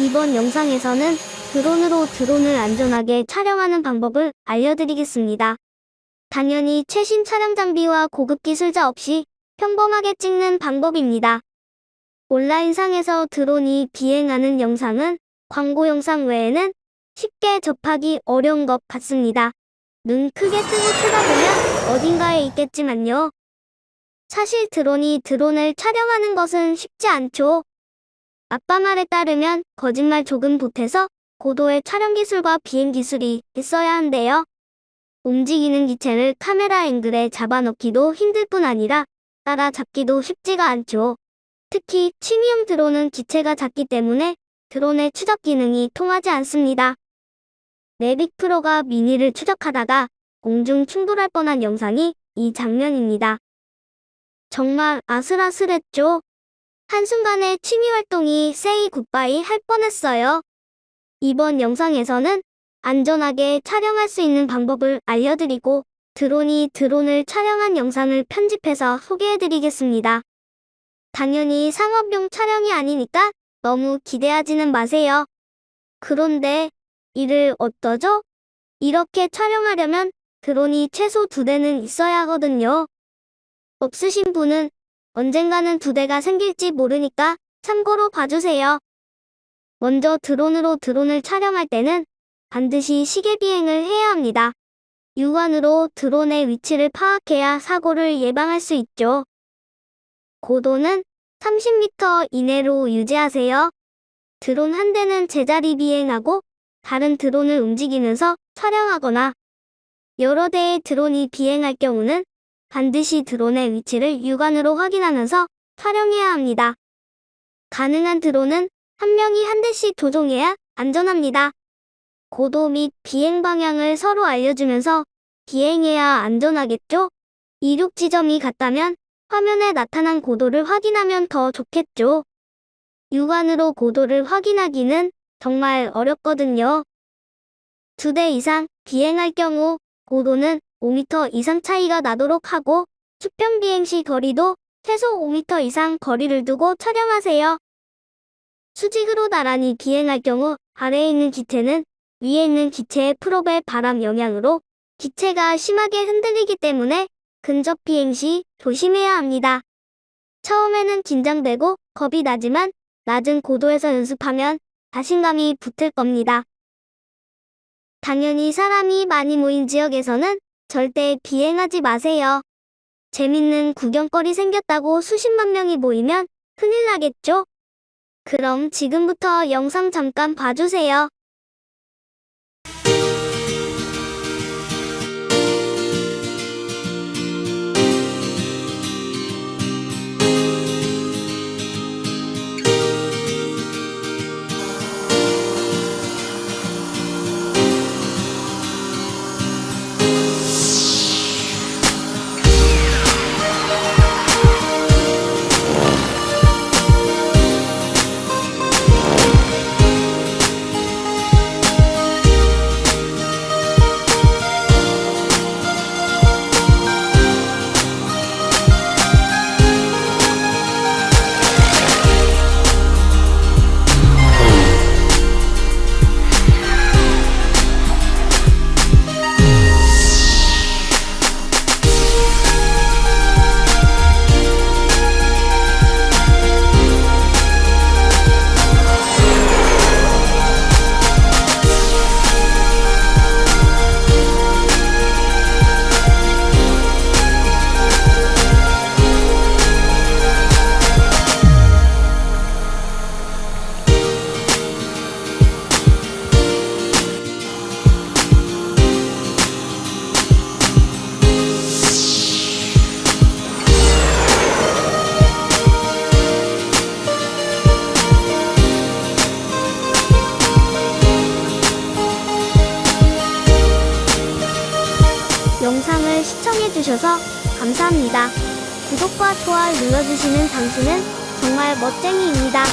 이번 영상에서는 드론으로 드론을 안전하게 촬영하는 방법을 알려드리겠습니다. 당연히 최신 촬영 장비와 고급 기술자 없이 평범하게 찍는 방법입니다. 온라인상에서 드론이 비행하는 영상은 광고 영상 외에는 쉽게 접하기 어려운 것 같습니다. 눈 크게 뜨고 쳐다보면 어딘가에 있겠지만요. 사실 드론이 드론을 촬영하는 것은 쉽지 않죠. 아빠 말에 따르면 거짓말 조금 보태서 고도의 촬영 기술과 비행 기술이 있어야 한대요. 움직이는 기체를 카메라 앵글에 잡아넣기도 힘들 뿐 아니라 따라잡기도 쉽지가 않죠. 특히 취미용 드론은 기체가 작기 때문에 드론의 추적 기능이 통하지 않습니다. 내빅 프로가 미니를 추적하다가 공중 충돌할 뻔한 영상이 이 장면입니다. 정말 아슬아슬했죠? 한순간에 취미 활동이 세이 굿바이 할 뻔했어요. 이번 영상에서는 안전하게 촬영할 수 있는 방법을 알려드리고 드론이 드론을 촬영한 영상을 편집해서 소개해드리겠습니다. 당연히 상업용 촬영이 아니니까 너무 기대하지는 마세요. 그런데 이를 어떠죠? 이렇게 촬영하려면 드론이 최소 두 대는 있어야 하거든요. 없으신 분은 언젠가는 두 대가 생길지 모르니까 참고로 봐주세요. 먼저 드론으로 드론을 촬영할 때는 반드시 시계 비행을 해야 합니다. 육안으로 드론의 위치를 파악해야 사고를 예방할 수 있죠. 고도는 30m 이내로 유지하세요. 드론 한 대는 제자리 비행하고 다른 드론을 움직이면서 촬영하거나 여러 대의 드론이 비행할 경우는 반드시 드론의 위치를 육안으로 확인하면서 촬영해야 합니다. 가능한 드론은 한 명이 한 대씩 조종해야 안전합니다. 고도 및 비행 방향을 서로 알려주면서 비행해야 안전하겠죠? 이륙 지점이 같다면 화면에 나타난 고도를 확인하면 더 좋겠죠. 육안으로 고도를 확인하기는 정말 어렵거든요. 두 대 이상 비행할 경우 고도는 5m 이상 차이가 나도록 하고 수평 비행 시 거리도 최소 5m 이상 거리를 두고 촬영하세요. 수직으로 나란히 비행할 경우 아래에 있는 기체는 위에 있는 기체의 프롭의 바람 영향으로 기체가 심하게 흔들리기 때문에 근접 비행 시 조심해야 합니다. 처음에는 긴장되고 겁이 나지만 낮은 고도에서 연습하면 자신감이 붙을 겁니다. 당연히 사람이 많이 모인 지역에서는 절대 비행하지 마세요. 재밌는 구경거리 생겼다고 수십만 명이 모이면 큰일 나겠죠? 그럼 지금부터 영상 잠깐 봐주세요. 시청해주셔서 감사합니다. 구독과 좋아요 눌러주시는 당신은 정말 멋쟁이입니다.